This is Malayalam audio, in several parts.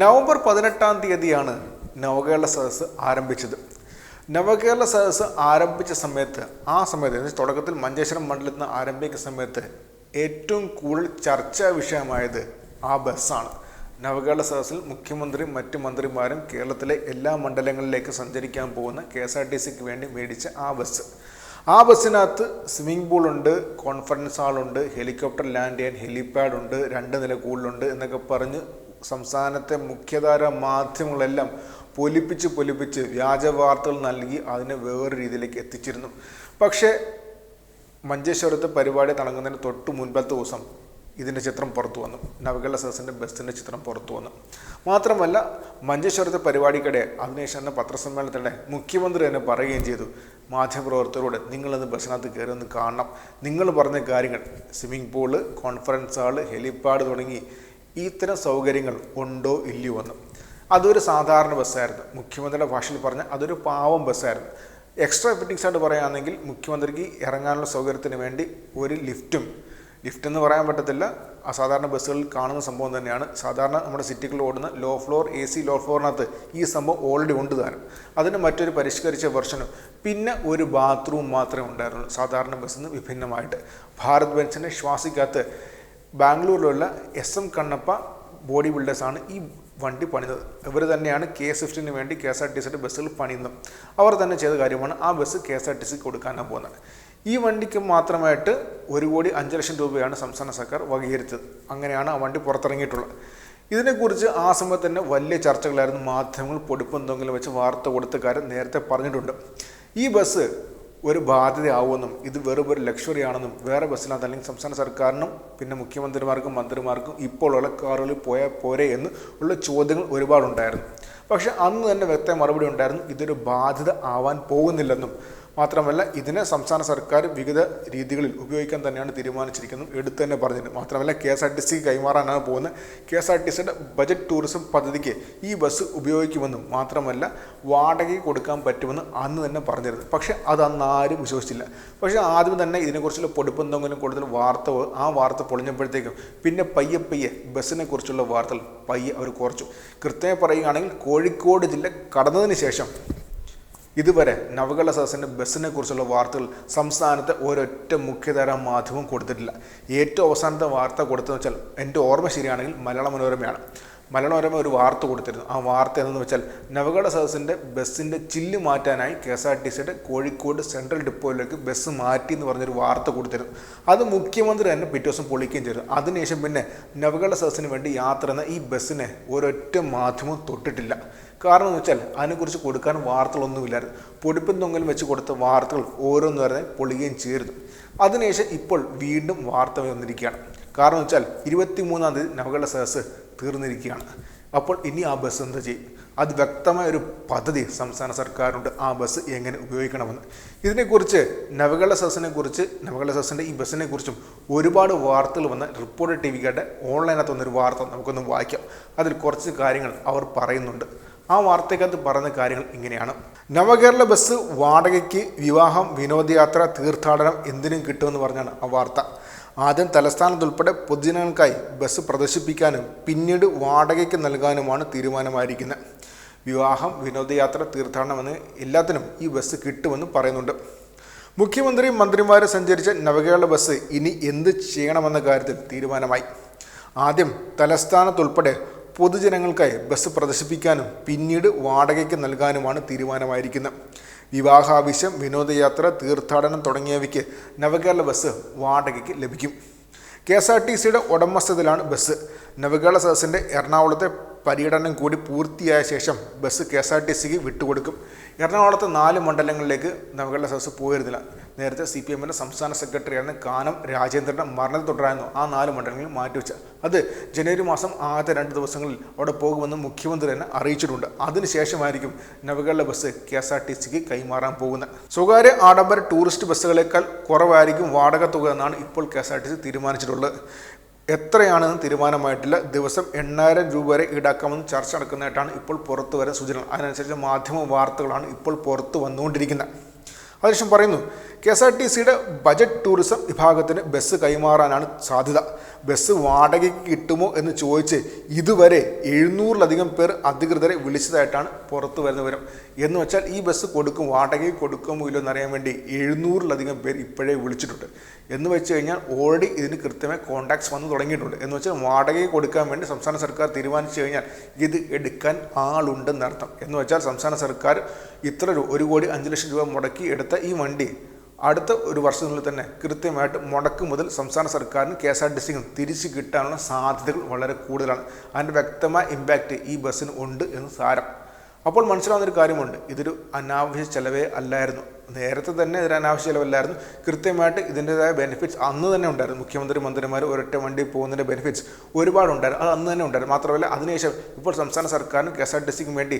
നവംബർ പതിനെട്ടാം തീയതിയാണ് നവകേരള സദസ്സ് ആരംഭിച്ചത്. നവകേരള സദസ്സ് ആരംഭിച്ച സമയത്ത് ആ സമയത്ത് തുടക്കത്തിൽ മഞ്ചേശ്വരം മണ്ഡലത്തിൽ നിന്ന് ആരംഭിക്കുന്ന സമയത്ത് ഏറ്റവും കൂടുതൽ ചർച്ചാ വിഷയമായത് ആ ബസ്സാണ്. നവകേരള സദസ്സിൽ മുഖ്യമന്ത്രിയും മറ്റ് മന്ത്രിമാരും കേരളത്തിലെ എല്ലാ മണ്ഡലങ്ങളിലേക്ക് സഞ്ചരിക്കാൻ പോകുന്ന കെ എസ് ആർ ടി സിക്ക് വേണ്ടി മേടിച്ച ആ ബസ്. ആ ബസ്സിനകത്ത് സ്വിമ്മിംഗ് പൂളുണ്ട് കോൺഫറൻസ് ഹാളുണ്ട് ഹെലികോപ്റ്റർ ലാൻഡ് ചെയ്യാൻ ഹെലിപാഡ് ഉണ്ട് രണ്ട് നില കൂടുതലുണ്ട് എന്നൊക്കെ പറഞ്ഞ് സംസ്ഥാനത്തെ മുഖ്യധാര മാധ്യമങ്ങളെല്ലാം പൊലിപ്പിച്ച് പൊലിപ്പിച്ച് വ്യാജ വാർത്തകൾ നൽകി അതിനെ വേറൊരു രീതിയിലേക്ക് എത്തിച്ചിരുന്നു. പക്ഷേ മഞ്ചേശ്വരത്തെ പരിപാടി തുടങ്ങുന്നതിന് തൊട്ട് മുൻപത്തെ ദിവസം ഇതിന്റെ ചിത്രം പുറത്തു വന്നു. നവകേരള സദസ്സിന്റെ ബസ്സിന്റെ ചിത്രം പുറത്തു വന്നു. മാത്രമല്ല മഞ്ചേശ്വരത്തെ പരിപാടിക്കിടെ അതിനുശേഷം തന്നെ പത്രസമ്മേളനത്തിനിടെ മുഖ്യമന്ത്രി തന്നെ പറയുകയും ചെയ്തു. മാധ്യമപ്രവർത്തകരോട് നിങ്ങളിന്ന് ബസ്സിനകത്ത് കയറി ഒന്ന് കാണണം. നിങ്ങൾ പറഞ്ഞ കാര്യങ്ങൾ swimming pool conference hall helipad തുടങ്ങി ഇത്തരം സൗകര്യങ്ങൾ ഉണ്ടോ ഇല്ലയോ എന്ന്. അതൊരു സാധാരണ ബസ്സായിരുന്നു. മുഖ്യമന്ത്രിയുടെ ഭാഷയിൽ പറഞ്ഞ അതൊരു പാവം ബസ്സായിരുന്നു. എക്സ്ട്രാ ഫിറ്റിങ്സ് ആയിട്ട് പറയുകയാണെങ്കിൽ മുഖ്യമന്ത്രിക്ക് ഇറങ്ങാനുള്ള സൗകര്യത്തിന് വേണ്ടി ഒരു ലിഫ്റ്റും ലിഫ്റ്റ് എന്ന് പറയാൻ പറ്റത്തില്ല. അസാധാരണ ബസ്സുകളിൽ കാണുന്ന സംഭവം തന്നെയാണ്. സാധാരണ നമ്മുടെ സിറ്റികളിൽ ഓടുന്ന low floor A C low ഫ്ലോറിനകത്ത് ഈ സംഭവം ഓൾറെഡി ഉണ്ട് താനും അതിന് മറ്റൊരു പരിഷ്കരിച്ച വെർഷനും പിന്നെ ഒരു ബാത്റൂം മാത്രമേ ഉണ്ടായിരുന്നുള്ളൂ. സാധാരണ ബസ്സിൽ നിന്ന് വിഭിന്നമായിട്ട്. ഭാരത് ബെൻസിനെ ശ്വാസിക്കാത്ത ബാംഗ്ലൂരിലുള്ള എസ് എം കണ്ണപ്പ ബോഡി ബിൽഡേഴ്സാണ് ഈ വണ്ടി പണിതത്. ഇവർ തന്നെയാണ് കെ സ്വിഫ്റ്റിന് വേണ്ടി കെ എസ് ആർ ടി സിയുടെ ബസ്സുകൾ പണിയുന്നത്. അവർ തന്നെ ചെയ്ത കാര്യമാണ് ആ bus K S R T സിക്ക് കൊടുക്കാനാണ് പോകുന്നത്. ഈ വണ്ടിക്ക് മാത്രമായിട്ട് ഒരു കോടി അഞ്ച് ലക്ഷം രൂപയാണ് സംസ്ഥാന സർക്കാർ വകയിരുത്തത് അങ്ങനെയാണ് ആ വണ്ടി പുറത്തിറങ്ങിയിട്ടുള്ളത്. ഇതിനെക്കുറിച്ച് ആ സമയത്ത് തന്നെ വലിയ ചർച്ചകളായിരുന്നു. മാധ്യമങ്ങൾ പൊടിപ്പും വെച്ച് വാർത്ത കൊടുത്തക്കാരൻ നേരത്തെ പറഞ്ഞിട്ടുണ്ട്. ഈ ബസ് ഒരു ബാധ്യതയാവുമെന്നും ഇത് വെറും ഒരു ലക്ഷറി ആണെന്നും വേറെ ബസ്സിനകത്ത് അല്ലെങ്കിൽ സംസ്ഥാന സർക്കാരിനും പിന്നെ മുഖ്യമന്ത്രിമാർക്കും മന്ത്രിമാർക്കും ഇപ്പോൾ ഉള്ള കാറുകളിൽ പോയാൽ പോരെ എന്ന് ഉള്ള ചോദ്യങ്ങൾ ഒരുപാടുണ്ടായിരുന്നു. പക്ഷേ അന്ന് തന്നെ വ്യക്തമായ മറുപടി ഉണ്ടായിരുന്നു ഇതൊരു ബാധ്യത ആവാൻ പോകുന്നില്ലെന്നും. മാത്രമല്ല ഇതിനെ സംസ്ഥാന സർക്കാർ വിവിധ രീതികളിൽ ഉപയോഗിക്കാൻ തന്നെയാണ് തീരുമാനിച്ചിരിക്കുന്നത് എടുത്തു തന്നെ പറഞ്ഞിട്ടുണ്ട് മാത്രമല്ല കെ എസ് ആർ ടി സിക്ക് കൈമാറാനാണ് പോകുന്നത്. കെ എസ് ആർ ടി സിയുടെ ബജറ്റ് ടൂറിസം പദ്ധതിക്ക് ഈ ബസ് ഉപയോഗിക്കുമെന്നും മാത്രമല്ല വാടകയ്ക്ക് കൊടുക്കാൻ പറ്റുമെന്ന് അന്ന് തന്നെ പറഞ്ഞിരുന്നു. പക്ഷേ അത് അന്ന് ആരും വിശ്വസിച്ചില്ല. പക്ഷേ ആദ്യം തന്നെ ഇതിനെക്കുറിച്ചുള്ള പൊടിപ്പെന്തെങ്കിലും കൂടുതൽ വാർത്ത ആ വാർത്ത പൊളിഞ്ഞപ്പോഴത്തേക്കും പിന്നെ പയ്യെ പയ്യെ ബസ്സിനെ കുറിച്ചുള്ള വാർത്തകൾ പയ്യെ അവർ കുറച്ചു. കൃത്യമായി പറയുകയാണെങ്കിൽ കോഴിക്കോട് ജില്ല കടന്നതിന് ശേഷം ഇതുവരെ നവകേരള സദസ്സിന്റെ ബസ്സിനെ കുറിച്ചുള്ള വാർത്തകൾ സംസ്ഥാനത്തെ ഒരൊറ്റ മുഖ്യധാര മാധ്യമം കൊടുത്തിട്ടില്ല. ഏറ്റവും അവസാനത്തെ വാർത്ത കൊടുത്തതെന്ന് വെച്ചാൽ എന്റെ ഓർമ്മ ശരിയാണെങ്കിൽ മലയാള മനോരമയാണ്. മലയാള മനോരമ ഒരു വാർത്ത കൊടുത്തിരുന്നു. ആ വാർത്ത എന്തെന്ന് വെച്ചാൽ നവകേരള സദസ്സിന്റെ ബസ്സിന്റെ ചില്ല് മാറ്റാനായി കെ എസ് ആർ ടി സിയുടെ കോഴിക്കോട് സെൻട്രൽ ഡിപ്പോയിലേക്ക് ബസ് മാറ്റി എന്ന് പറഞ്ഞൊരു വാർത്ത കൊടുത്തിരുന്നു. അത് മുഖ്യമന്ത്രി തന്നെ പിറ്റേ ദിവസം പൊളിക്കുകയും ചെയ്തു. അതിനുശേഷം പിന്നെ നവകേരള സദസ്സിന് വേണ്ടി യാത്ര എന്ന ഈ ബസ്സിനെ ഒരൊറ്റ മാധ്യമം തൊട്ടിട്ടില്ല. കാരണം എന്ന് വെച്ചാൽ അതിനെക്കുറിച്ച് കൊടുക്കാൻ വാർത്തകളൊന്നുമില്ലായിരുന്നു. പൊടിപ്പും തൊങ്ങലും വെച്ച് കൊടുത്ത വാർത്തകൾ ഓരോന്ന് പറഞ്ഞ് പൊളിയുകയും ചെയ്തിരുന്നു. അതിനുശേഷം ഇപ്പോൾ വീണ്ടും വാർത്ത വന്നിരിക്കുകയാണ്. കാരണം എന്ന് വെച്ചാൽ ഇരുപത്തി മൂന്നാം തീയതി നവകേരള സദസ്സ് തീർന്നിരിക്കുകയാണ്. അപ്പോൾ ഇനി ആ ബസ് എന്താ ചെയ്യും? അത് വ്യക്തമായ ഒരു പദ്ധതി സംസ്ഥാന സർക്കാരുണ്ട് ആ ബസ് എങ്ങനെ ഉപയോഗിക്കണമെന്ന്. ഇതിനെക്കുറിച്ച് നവകേരള സദസ്സിനെ കുറിച്ച് നവകേരള സദസ്സിന്റെ ഈ ബസ്സിനെ കുറിച്ചും ഒരുപാട് വാർത്തകൾ വന്ന റിപ്പോർട്ടർ ടി വിക്കാരുടെ ഓൺലൈനകത്ത് വന്നൊരു വാർത്ത നമുക്കൊന്ന് വായിക്കാം. അതിൽ കുറച്ച് കാര്യങ്ങൾ അവർ പറയുന്നുണ്ട്. ആ വാർത്തയ്ക്കകത്ത് പറയുന്ന കാര്യങ്ങൾ ഇങ്ങനെയാണ്. നവകേരള ബസ് വാടകയ്ക്ക് വിവാഹം വിനോദയാത്ര തീർത്ഥാടനം എന്തിനും കിട്ടുമെന്ന് പറഞ്ഞാണ് ആ വാർത്ത. ആദ്യം തലസ്ഥാനത്തുൾപ്പെടെ പൊതുജനങ്ങൾക്കായി ബസ് പ്രദർശിപ്പിക്കാനും പിന്നീട് വാടകയ്ക്ക് നൽകാനുമാണ് തീരുമാനമായിരിക്കുന്നത്. വിവാഹം വിനോദയാത്ര തീർത്ഥാടനം എന്ന് എല്ലാത്തിനും ഈ ബസ് കിട്ടുമെന്ന് പറയുന്നുണ്ട്. മുഖ്യമന്ത്രി മന്ത്രിമാർ സഞ്ചരിച്ച നവകേരള ബസ് ഇനി എന്ത് ചെയ്യണമെന്ന കാര്യത്തിൽ തീരുമാനമായി. ആദ്യം തലസ്ഥാനത്തുൾപ്പെടെ പൊതുജനങ്ങൾക്കായി ബസ് പ്രദർശിപ്പിക്കാനും പിന്നീട് വാടകയ്ക്ക് നൽകാനുമാണ് തീരുമാനമായിരിക്കുന്നത്. വിവാഹാവശ്യം വിനോദയാത്ര തീർത്ഥാടനം തുടങ്ങിയവയ്ക്ക് നവകേരള ബസ് വാടകയ്ക്ക് ലഭിക്കും. കെ എസ് ആർ ടി സിയുടെ ഉടമസ്ഥതയിലാണ് ബസ്. നവകേരള സദസ്സിന്റെ എറണാകുളത്തെ പര്യടനം കൂടി പൂർത്തിയായ ശേഷം bus K S R T സിക്ക് വിട്ടുകൊടുക്കും. എറണാകുളത്തെ നാല് മണ്ഡലങ്ങളിലേക്ക് നവകേരള സദസ്സ് പോയിരുന്നില്ല. നേരത്തെ സി പി എമ്മിന്റെ സംസ്ഥാന സെക്രട്ടറിയാണ് കാനം രാജേന്ദ്രന്റെ മരണത്തെ തുടരായിരുന്നു ആ നാല് മണ്ഡലങ്ങളിൽ മാറ്റിവെച്ച. അത് ജനുവരി മാസം ആദ്യത്തെ രണ്ട് ദിവസങ്ങളിൽ അവിടെ പോകുമെന്ന് മുഖ്യമന്ത്രി തന്നെ അറിയിച്ചിട്ടുണ്ട്. അതിനുശേഷമായിരിക്കും Navakerala bus K S R T സിക്ക് കൈമാറാൻ പോകുന്നത്. സ്വകാര്യ ആഡംബര ടൂറിസ്റ്റ് ബസ്സുകളേക്കാൾ കുറവായിരിക്കും വാടക തുക എന്നാണ് ഇപ്പോൾ K S R T C തീരുമാനിച്ചിട്ടുള്ളത്. എത്രയാണെന്ന് തീരുമാനമായിട്ടില്ല. ദിവസം എണ്ണായിരം രൂപ വരെ ഈടാക്കാമെന്ന് ചർച്ച നടക്കുന്നതായിട്ടാണ് ഇപ്പോൾ പുറത്തു വരുന്ന സൂചന അതിനനുസരിച്ച് മാധ്യമ വാർത്തകളാണ് ഇപ്പോൾ പുറത്തു വന്നുകൊണ്ടിരിക്കുന്നത് അതിനുശേഷം പറയുന്നു കെ എസ് ആർ ടി സിയുടെ ബജറ്റ് ടൂറിസം വിഭാഗത്തിന് ബസ് കൈമാറാനാണ് സാധ്യത. ബസ് വാടകയ്ക്ക് കിട്ടുമോ എന്ന് ചോദിച്ച് ഇതുവരെ എഴുന്നൂറിലധികം പേർ അധികൃതരെ വിളിച്ചതായിട്ടാണ് പുറത്തു വരുന്ന വിവരം. എന്ന് വെച്ചാൽ ഈ ബസ് കൊടുക്കും വാടകയ്ക്ക് കൊടുക്കുമോ ഇല്ലോ എന്നറിയാൻ വേണ്ടി എഴുന്നൂറിലധികം പേർ ഇപ്പോഴേ വിളിച്ചിട്ടുണ്ട്. എന്ന് വെച്ച് കഴിഞ്ഞാൽ ഓൾറെഡി ഇതിന് കൃത്യമായി കോൺടാക്ട്സ് വന്ന് തുടങ്ങിയിട്ടുണ്ട്. എന്ന് വെച്ചാൽ വാടകയ്ക്ക് കൊടുക്കാൻ വേണ്ടി സംസ്ഥാന സർക്കാർ തീരുമാനിച്ചു കഴിഞ്ഞാൽ ഇത് എടുക്കാൻ ആളുണ്ടെന്നർത്ഥം. എന്ന് വെച്ചാൽ സംസ്ഥാന സർക്കാർ ഇത്ര ഒരു കോടി അഞ്ച് ലക്ഷം രൂപ മുടക്കി എടുത്ത ഈ വണ്ടി അടുത്ത ഒരു വർഷത്തിനുള്ളിൽ തന്നെ കൃത്യമായിട്ട് മുടക്ക് മുതൽ സംസ്ഥാന സർക്കാരിന് കെ എസ് ആർ ടി സിക്കും തിരിച്ചു കിട്ടാനുള്ള സാധ്യതകൾ വളരെ കൂടുതലാണ്. അതിന്റെ വ്യക്തമായ ഇമ്പാക്റ്റ് ഈ ബസ്സിന് ഉണ്ട് എന്ന് സാരം. അപ്പോൾ മനസ്സിലാവുന്നൊരു കാര്യമുണ്ട്. ഇതൊരു അനാവശ്യ ചിലവേ അല്ലായിരുന്നു. നേരത്തെ തന്നെ ഇതൊരു അനാവശ്യ ചെലവല്ലായിരുന്നു. കൃത്യമായിട്ട് ഇതിന്റെതായ ബെനിഫിറ്റ്സ് അന്ന് തന്നെ ഉണ്ടായിരുന്നു. മുഖ്യമന്ത്രി മന്ത്രിമാർ ഒരൊറ്റ വണ്ടി പോകുന്നതിന്റെ ബെനിഫിറ്റ്സ് ഒരുപാടുണ്ടായിരുന്നു. അത് അന്ന് തന്നെ ഉണ്ടായിരുന്നു. മാത്രമല്ല അതിനുശേഷം ഇപ്പോൾ സംസ്ഥാന സർക്കാരിനും കെ എസ് ആർ ടി സിക്കും വേണ്ടി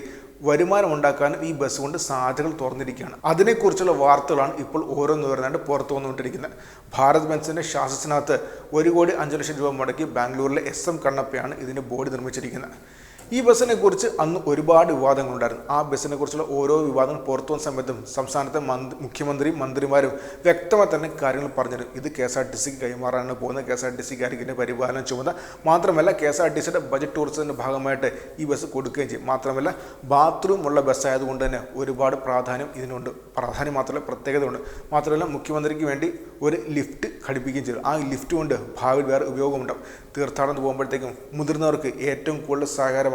വരുമാനം ഉണ്ടാക്കാനും ഈ ബസ് കൊണ്ട് സാധ്യതകൾ തുറന്നിരിക്കുകയാണ്. അതിനെക്കുറിച്ചുള്ള വാർത്തകളാണ് ഇപ്പോൾ ഓരോന്ന് വരുന്നതായിട്ട് പുറത്തു വന്നുകൊണ്ടിരിക്കുന്നത്. ഭാരത് ബെൻസിന്റെ ശാസ്ത്രത്തിനകത്ത് ഒരു കോടി അഞ്ച് ലക്ഷം രൂപ മുടക്കി ബാംഗ്ലൂരിലെ എസ് എം കണ്ണപ്പയാണ് ഇതിന് ബോർഡ് നിർമ്മിച്ചിരിക്കുന്നത്. ഈ ബസ്സിനെ കുറിച്ച് അന്ന് ഒരുപാട് വിവാദങ്ങളുണ്ടായിരുന്നു. ആ ബസ്സിനെ കുറിച്ചുള്ള ഓരോ വിവാദങ്ങൾ പുറത്തു വന്ന സമയത്തും സംസ്ഥാനത്തെ മന്ത്രി മുഖ്യമന്ത്രി മന്ത്രിമാരും വ്യക്തമായി തന്നെ കാര്യങ്ങൾ പറഞ്ഞിരുന്നു. ഇത് കെ എസ് ആർ ടി സിക്ക് കൈമാറാനാണ് പോകുന്നത്. കെ എസ് ആർ ടി സിക്കാർക്ക് ഇതിന്റെ പരിപാലനം ചുമത മാത്രമല്ല കെ എസ് ആർ ടി സിയുടെ ബജറ്റ് ടൂറിസത്തിന്റെ ഭാഗമായിട്ട് ഈ ബസ് കൊടുക്കുകയും ചെയ്യും. മാത്രമല്ല ബാത്റൂം ഉള്ള ബസ്സായതുകൊണ്ട് തന്നെ ഒരുപാട് പ്രാധാന്യം ഇതിനുണ്ട്. പ്രാധാന്യം മാത്രമല്ല പ്രത്യേകതയുണ്ട്. മാത്രമല്ല മുഖ്യമന്ത്രിക്ക് വേണ്ടി ഒരു ലിഫ്റ്റ് ഘടിപ്പിക്കുകയും ചെയ്തു. ആ ലിഫ്റ്റ് കൊണ്ട് ഭാവിയിൽ വേറെ ഉപയോഗമുണ്ടാവും. തീർത്ഥാടനത്തിന് പോകുമ്പോഴത്തേക്കും മുതിർന്നവർക്ക് ഏറ്റവും കൂടുതൽ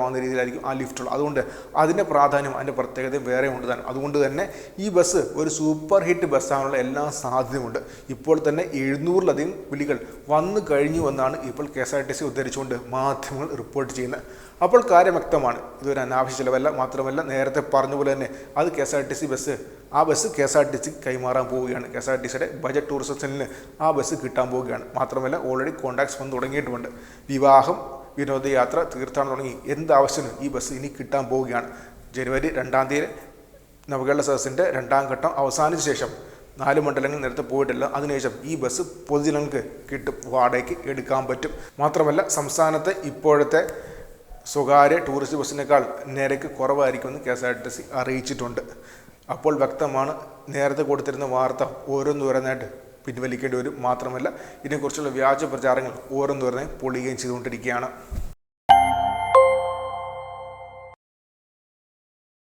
സഹായകരമാകുന്ന രീതിയിലായിരിക്കും ആ ലിഫ്റ്റുള്ളത് അതുകൊണ്ട് അതിന്റെ പ്രാധാന്യം അതിന്റെ പ്രത്യേകതയും വേറെ ഉണ്ട് തന്നെ. അതുകൊണ്ട് തന്നെ ഈ ബസ് ഒരു സൂപ്പർ ഹിറ്റ് ബസ്സാകാനുള്ള എല്ലാ സാധ്യതയുമുണ്ട് ഇപ്പോൾ തന്നെ എഴുന്നൂറിലധികം വിളികൾ വന്നു കഴിഞ്ഞു എന്നാണ് ഇപ്പോൾ K S R T C ഉദ്ധരിച്ചുകൊണ്ട് മാധ്യമങ്ങൾ റിപ്പോർട്ട് ചെയ്യുന്നത്. അപ്പോൾ കാര്യം വ്യക്തമാണ്. ഇതൊരു അനാവശ്യ ചിലവല്ല. മാത്രമല്ല നേരത്തെ പറഞ്ഞ പോലെ തന്നെ അത് K S R T C bus ആ bus K S R T C കൈമാറാൻ പോവുകയാണ്. കെ എസ് ആർ ടി സിയുടെ ബജറ്റ് ടൂറിസത്തിന് ആ ബസ് കിട്ടാൻ പോവുകയാണ്. മാത്രമല്ല ഓൾറെഡി കോൺടാക്ട്സ് വന്ന് തുടങ്ങിയിട്ടുമുണ്ട്. വിവാഹം വിനോദയാത്ര തീർത്ഥാടനം തുടങ്ങി എന്താവശ്യത്തിനും ഈ ബസ് ഇനി കിട്ടാൻ പോവുകയാണ്. ജനുവരി രണ്ടാം തീയതി നവകേരള സദസ്സിന്റെ രണ്ടാം ഘട്ടം അവസാനിച്ച ശേഷം നാല് മണ്ഡലങ്ങൾ നേരത്തെ പോയിട്ടില്ല. അതിനുശേഷം ഈ ബസ് പൊതുജനങ്ങൾക്ക് കിട്ടും. വാടകയ്ക്ക് എടുക്കാൻ പറ്റും. മാത്രമല്ല സംസ്ഥാനത്തെ ഇപ്പോഴത്തെ സ്വകാര്യ ടൂറിസ്റ്റ് ബസ്സിനേക്കാൾ നിരക്ക് കുറവായിരിക്കുമെന്ന് K S R T C അറിയിച്ചിട്ടുണ്ട്. അപ്പോൾ വ്യക്തമാണ് നേരത്തെ കൊടുത്തിരുന്ന വാർത്ത ഓരോന്നോരോന്നായിട്ട് പിൻവലിക്കേണ്ടി വരും. മാത്രമല്ല ഇതിനെക്കുറിച്ചുള്ള വ്യാജ പ്രചാരങ്ങൾ ഓരോന്നോരോന്നായി പൊളിയുകയും ചെയ്തുകൊണ്ടിരിക്കുകയാണ്.